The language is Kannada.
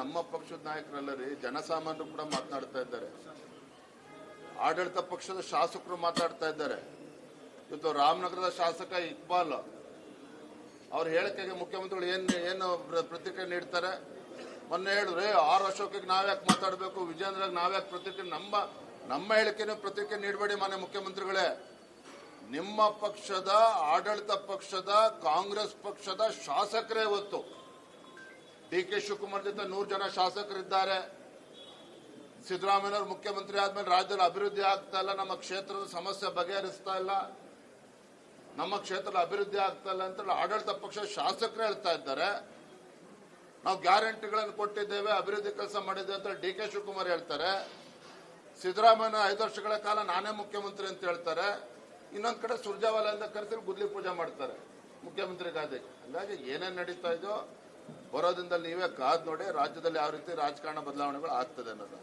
ನಮ್ಮ ಪಕ್ಷದ ನಾಯಕರಲ್ಲ ರೀ ಜನಸಾಮಾನ್ಯರು ಕೂಡ ಮಾತನಾಡ್ತಾ ಇದ್ದಾರೆ. ಆಡಳಿತ ಪಕ್ಷದ ಶಾಸಕರು ಮಾತಾಡ್ತಾ ಇದ್ದಾರೆ. ಇವತ್ತು ರಾಮನಗರದ ಶಾಸಕ ಇಕ್ಬಾಲ್ ಅವ್ರ ಹೇಳಿಕೆಗೆ ಮುಖ್ಯಮಂತ್ರಿಗಳು ಏನು ಏನು ಪ್ರ- ಪ್ರತಿಕ್ರಿಯೆ ನೀಡ್ತಾರೆ? ಮೊನ್ನೆ ಹೇಳಿದ್ರೆ ಆರ್ ಅಶೋಕಿಗೆ ನಾವ್ಯಾಕೆ ಮಾತಾಡಬೇಕು? ವಿಜೇಂದ್ರಗೆ ನಾವ್ಯಾಕೆ ಪ್ರತಿಕ್ರಿಯೆ ನಮ್ಮ ನಮ್ಮ ಹೇಳಿಕೆನೂ ಪ್ರತಿಕ್ರಿಯೆ ನೀಡಬೇಡಿ ಮಾನ್ಯ ಮುಖ್ಯಮಂತ್ರಿಗಳೇ. ನಿಮ್ಮ ಪಕ್ಷದ, ಆಡಳಿತ ಪಕ್ಷದ, ಕಾಂಗ್ರೆಸ್ ಪಕ್ಷದ ಶಾಸಕರೇ ಇವತ್ತು ಡಿ ಕೆ ಶಿವಕುಮಾರ್ ಜೊತೆ ನೂರು ಜನ ಶಾಸಕರಿದ್ದಾರೆ. ಸಿದ್ದರಾಮಯ್ಯನವರು ಮುಖ್ಯಮಂತ್ರಿ ಆದ್ಮೇಲೆ ರಾಜ್ಯದಲ್ಲಿ ಅಭಿವೃದ್ಧಿ ಆಗ್ತಾ ಇಲ್ಲ. ನಮ್ಮ ಕ್ಷೇತ್ರದ ಸಮಸ್ಯೆ ಬಗೆಹರಿಸ್ತಾ ಇಲ್ಲ. ನಮ್ಮ ಕ್ಷೇತ್ರದ ಅಭಿವೃದ್ಧಿ ಆಗ್ತಾ ಇಲ್ಲ ಅಂತ ಆಡಳಿತ ಪಕ್ಷದ ಶಾಸಕರು ಹೇಳ್ತಾ ಇದ್ದಾರೆ. ನಾವು ಗ್ಯಾರಂಟಿಗಳನ್ನು ಕೊಟ್ಟಿದ್ದೇವೆ, ಅಭಿವೃದ್ಧಿ ಕೆಲಸ ಮಾಡಿದ್ದೇವೆ ಅಂತ ಡಿ ಕೆ ಶಿವಕುಮಾರ್ ಹೇಳ್ತಾರೆ. ಸಿದ್ದರಾಮಯ್ಯ ಐದು ವರ್ಷಗಳ ಕಾಲ ನಾನೇ ಮುಖ್ಯಮಂತ್ರಿ ಅಂತ ಹೇಳ್ತಾರೆ. ಇನ್ನೊಂದ್ ಕಡೆ ಸುರ್ಜಾವಾಲೆಯಿಂದ ಕರೆಸಿ ಗುದ್ಲಿ ಪೂಜೆ ಮಾಡ್ತಾರೆ ಮುಖ್ಯಮಂತ್ರಿ ಗಾದೆಗೆ ಹಾಗಾಗಿ ಏನೇನು ನಡೀತಾ ಇದೆಯೋ ಬರೋದ್ರಿಂದ ನೀವೇ ಕಾದ್ ನೋಡಿ ರಾಜ್ಯದಲ್ಲಿ ಯಾವ ರೀತಿ ರಾಜಕಾರಣ ಬದಲಾವಣೆಗಳು ಆಗ್ತದೆ ಅನ್ನೋದು.